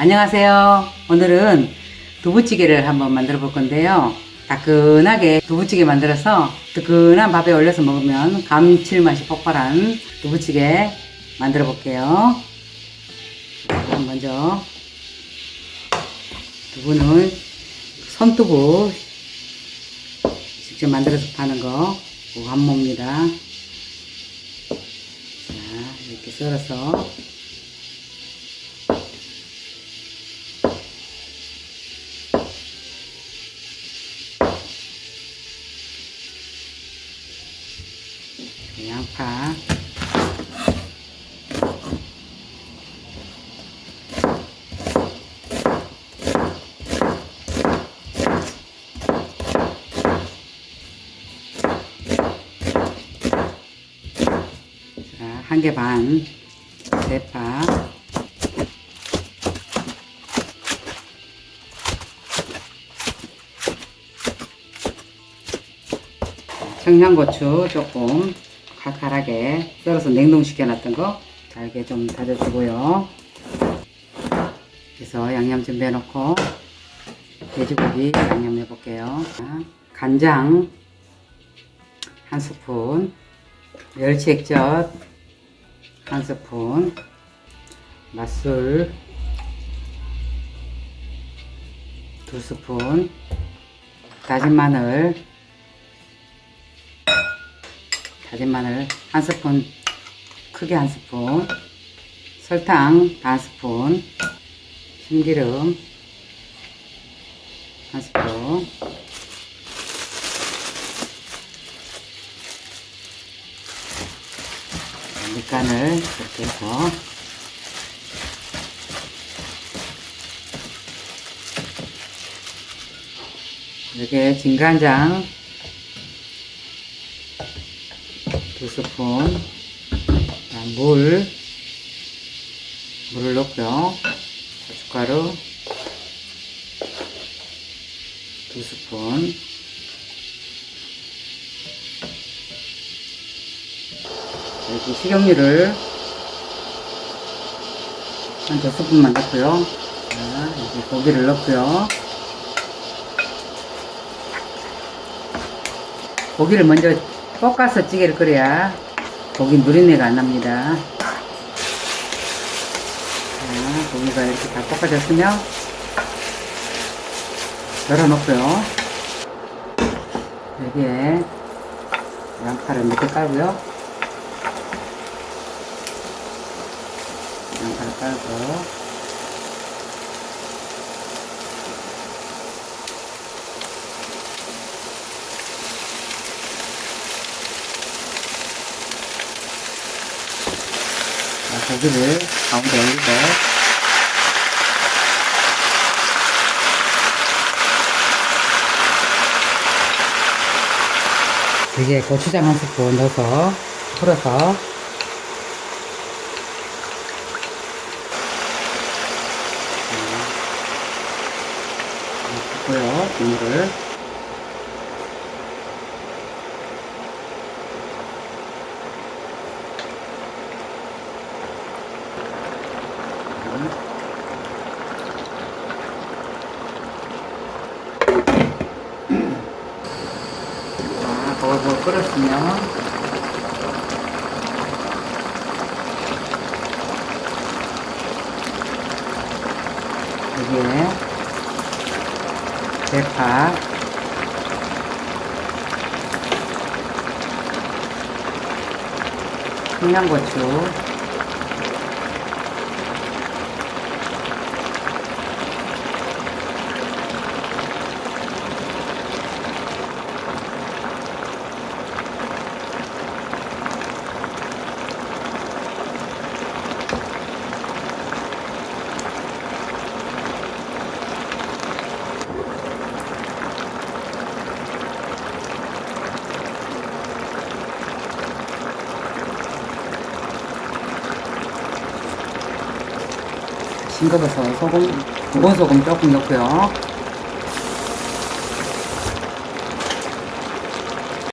안녕하세요. 오늘은 두부찌개를 한번 만들어 볼 건데요. 따끈하게 두부찌개 만들어서 뜨끈한 밥에 올려서 먹으면 감칠맛이 폭발한 두부찌개 만들어 볼게요. 먼저 두부는 손두부 직접 만들어서 파는 거 완모입니다. 자, 이렇게 썰어서 양파. 자, 한개 반. 대파. 청양고추 조금 칼칼하게 썰어서 냉동시켜 놨던 거 잘게 좀 다져주고요. 그래서 양념 준비해 놓고 돼지고기 양념 해 볼게요. 자, 간장 한 스푼, 멸치 액젓 한 스푼, 맛술 두 스푼, 다진 마늘 다진 마늘 한 스푼 크게 한 스푼 설탕 반 스푼 참기름 한 스푼. 밑간을 이렇게 해서 이렇게 진간장 두 스푼. 자, 물. 물을 넣고요. 고춧가루. 두 스푼. 여기 식용유를 한 두 스푼만 넣고요. 자 이제 고기를 넣고요. 고기를 먼저 볶아서 찌개를 끓여야 고기 누린내가 안 납니다. 자, 고기가 이렇게 다 볶아졌으면 열어놓고요. 여기에 양파를 밑에 깔고요. 양파를 깔고 고기를 가운데 올리고. 여기에 고추장 한 스푼 넣어서 풀어서. 붓고요 국물을 자, 보글보글 끓었으면. 여기에 대파. 청양고추 싱거워서 소금, 묵은 소금 조금 넣고요.